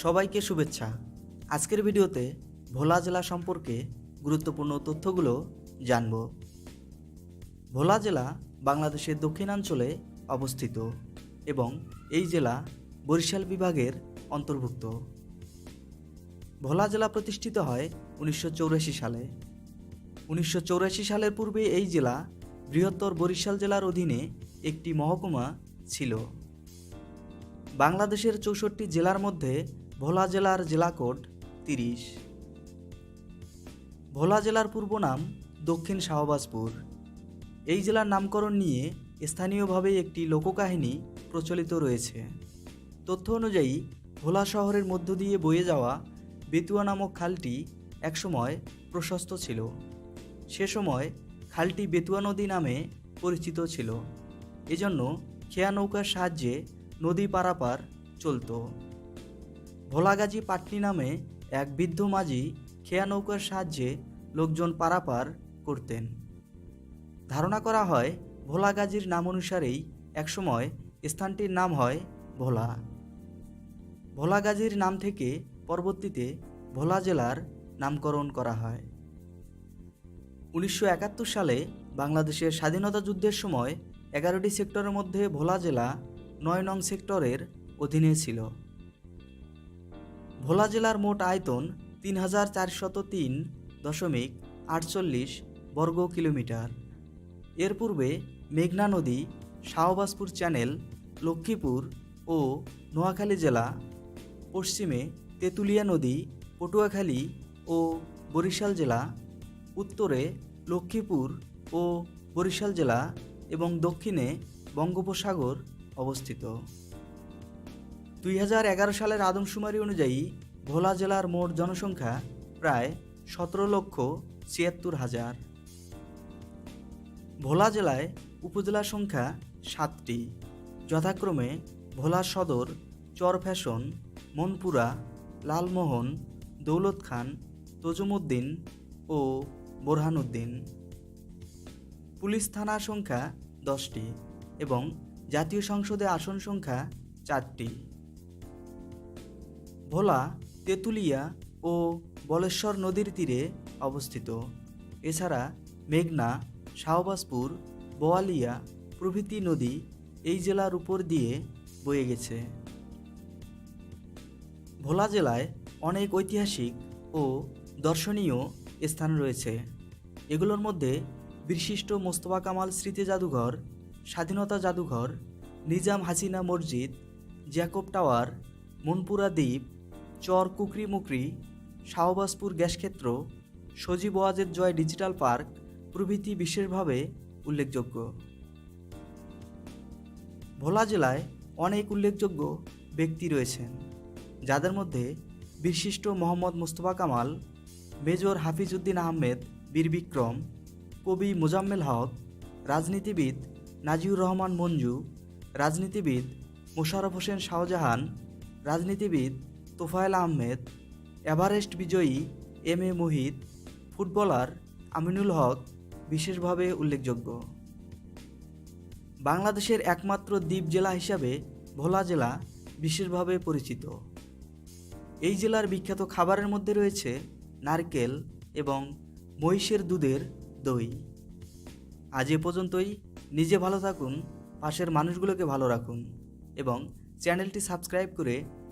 সবাইকে শুভেচ্ছা। আজকের ভিডিওতে ভোলা জেলা সম্পর্কে গুরুত্বপূর্ণ তথ্যগুলো জানব। ভোলা জেলা বাংলাদেশের দক্ষিণাঞ্চলে অবস্থিত এবং এই জেলা বরিশাল বিভাগের অন্তর্ভুক্ত। ভোলা জেলা প্রতিষ্ঠিত হয় উনিশশো সালে। উনিশশো সালের পূর্বে এই জেলা বৃহত্তর বরিশাল জেলার অধীনে একটি মহকুমা ছিল। বাংলাদেশের চৌষট্টি জেলার মধ্যে ভোলা জেলার জেলা কোড তিরিশ। ভোলা জেলার পূর্ব নাম দক্ষিণ শাহবাজপুর। এই জেলার নামকরণ নিয়ে স্থানীয়ভাবে একটি লোককাহিনী প্রচলিত রয়েছে। তথ্য অনুযায়ী, ভোলা শহরের মধ্য দিয়ে বয়ে যাওয়া বেতুয়া নামক খালটি একসময় প্রশস্ত ছিল। সে সময় খালটি বেতুয়া নদী নামে পরিচিত ছিল। এজন্য খেয়া নৌকার সাহায্যে নদী পারাপার চলত। ভোলাগাজী পাটনি নামে এক বৃদ্ধ মাঝি খেয়া নৌকার সাহায্যে লোকজন পারাপার করতেন। ধারণা করা হয়, ভোলাগাজীর নাম অনুসারেই একসময় স্থানটির নাম হয় ভোলা। ভোলাগাজীর নাম থেকে পরবর্তীতে ভোলা জেলার নামকরণ করা হয়। উনিশশো একাত্তর সালে বাংলাদেশের স্বাধীনতা যুদ্ধের সময় এগারোটি সেক্টরের মধ্যে ভোলা জেলা নয় নং সেক্টরের অধীনে ছিল। ভোলা জেলার মোট আয়তন তিন হাজার চারশত তিন দশমিক আটচল্লিশ বর্গ কিলোমিটার। এর পূর্বে মেঘনা নদী, শাহবাজপুর চ্যানেল, লক্ষ্মীপুর ও নোয়াখালী জেলা, পশ্চিমে তেঁতুলিয়া নদী, পটুয়াখালী ও বরিশাল জেলা, উত্তরে লক্ষ্মীপুর ও বরিশাল জেলা এবং দক্ষিণে বঙ্গোপসাগর অবস্থিত। দুই হাজার এগারো সালের আদমশুমারি অনুযায়ী ভোলা জেলার মোট জনসংখ্যা প্রায় সতেরো লক্ষ ছিয়াত্তর হাজার। ভোলা জেলায় উপজেলা সংখ্যা সাতটি। যথাক্রমে ভোলা সদর চরফ্যাশন মনপুরা, লালমোহন, দৌলত খান, তজুমুদ্দিন ও বোরহানুদ্দিন। পুলিশ থানা সংখ্যা দশটি এবং জাতীয় সংসদে আসন সংখ্যা চারটি। ভোলা, তেঁতুলিয়া ও বলেশ্বর নদীর তীরে অবস্থিত। এছাড়া মেঘনা, শাহবাজপুর, বোয়ালিয়া প্রভৃতি নদী এই জেলার উপর দিয়ে বয়ে গেছে। ভোলা জেলায় অনেক ঐতিহাসিক ও দর্শনীয় স্থান রয়েছে। এগুলোর মধ্যে বিশিষ্ট মোস্তফা কামাল স্মৃতি জাদুঘর, স্বাধীনতা জাদুঘর, নিজাম হাসিনা মসজিদ, জ্যাকব টাওয়ার, মনপুরা দ্বীপ চর কুকরি মুকরি, শাহবাজপুর গ্যাসক্ষেত্র সজীব ওয়াজের জয় ডিজিটাল পার্ক প্রভৃতি বিশেষভাবে উল্লেখযোগ্য। ভোলা জেলায় অনেক উল্লেখযোগ্য ব্যক্তি রয়েছেন, যাদের মধ্যে বিশিষ্ট মোহাম্মদ মুস্তফা কামাল, মেজর হাফিজউদ্দিন আহমেদ, বীর বিক্রম, কবি মোজাম্মেল হক, রাজনীতিবিদ নাজিউর রহমান মঞ্জু, রাজনীতিবিদ মোশাররফ হোসেন শাহজাহান, রাজনীতিবিদ তোফায়েল আহমেদ, এভারেস্ট বিজয়ী M A Muhit, footballer Aminul Haque বিশেষভাবে উল্লেখযোগ্য। বাংলাদেশের একমাত্র দ্বীপ জেলা হিসাবে ভোলা জেলা বিশেষভাবে পরিচিত। এই জেলার বিখ্যাত খাবারের মধ্যে রয়েছে নারকেল এবং মহিষের দুধের দই। আজ এ পর্যন্তই। নিজে ভালো থাকুন, পাশের মানুষগুলোকে ভালো রাখুন এবং চ্যানেলটি সাবস্ক্রাইব করে